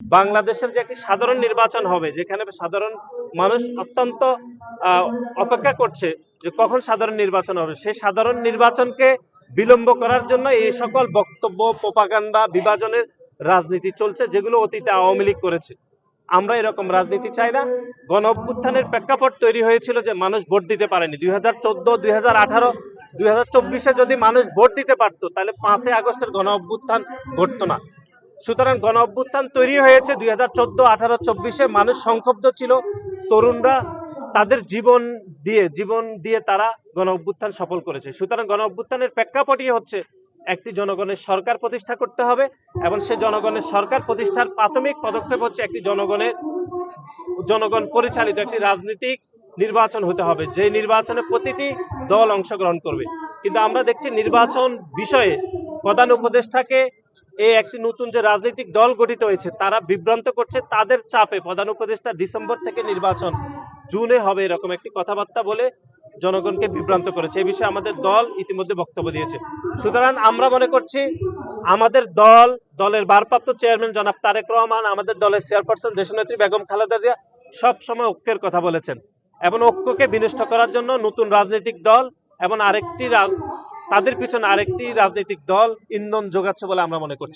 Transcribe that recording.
বাংলাদেশের যে একটি সাধারণ নির্বাচন হবে, যেখানে সাধারণ মানুষ অত্যন্ত অপেক্ষা করছে যে কখন সাধারণ নির্বাচন হবে, সেই সাধারণ নির্বাচনকে বিলম্ব করার জন্য এই সকল বক্তব্য, প্রপাগান্ডা, বিভাজনের রাজনীতি চলছে, যেগুলো অতীতে আওয়ামী লীগ করেছে। আমরা এরকম রাজনীতি চাই না। গণ অভ্যুত্থানের প্রেক্ষাপট তৈরি হয়েছিল যে মানুষ ভোট দিতে পারেনি। দুই হাজার চোদ্দ, দুই হাজার আঠারো, দুই হাজার চব্বিশে যদি মানুষ ভোট দিতে পারতো, তাহলে পাঁচই আগস্টের গণ অভ্যুত্থান ঘটতো না। সুতরাং গণ অভ্যুত্থান তৈরি হয়েছে দুই হাজার চোদ্দ, আঠারো, চব্বিশে। মানুষ সংক্ষুব্ধ ছিল, তরুণরা তাদের জীবন দিয়ে জীবন দিয়ে তারা গণ অভ্যুত্থান সফল করেছে। সুতরাং গণ অভ্যুত্থানের প্রেক্ষাপটই হচ্ছে একটি জনগণের সরকার প্রতিষ্ঠা করতে হবে এবং সে জনগণের সরকার প্রতিষ্ঠার প্রাথমিক পদক্ষেপ হচ্ছে একটি জনগণের, জনগণ পরিচালিত একটি রাজনৈতিক নির্বাচন হতে হবে। যে নির্বাচনে প্রতিটি দল অংশগ্রহণ করবে। কিন্তু আমরা দেখছি নির্বাচন বিষয়ে প্রধান উপদেষ্টাকে এই একটি নতুন যে রাজনৈতিক দল গঠিত হয়েছে, তারা বিভ্রান্ত করছে, তাদের চাপে প্রধান উপদেষ্টা ডিসেম্বর থেকে নির্বাচন জুনে হবে এরকম একটি কথাবার্তা বলে জনগণকে বিভ্রান্ত করেছে। এই বিষয়ে আমাদের দল ইতিমধ্যে বক্তব্য দিয়েছে। সুতরাং আমরা মনে করছি, আমাদের দল, দলের ভারপ্রাপ্ত চেয়ারম্যান জনাব তারেক রহমান, আমাদের দলের চেয়ারপারসন দেশনেত্রী বেগম খালেদা জিয়া সব সময় ঐক্যের কথা বলেছেন। এবং ঐক্যকে বিনষ্ট করার জন্য নতুন রাজনৈতিক দল এবং আরেকটি তাদের পিছনে আরেকটি রাজনৈতিক দল ইন্ধন যোগাচ্ছে বলে আমরা মনে করছি।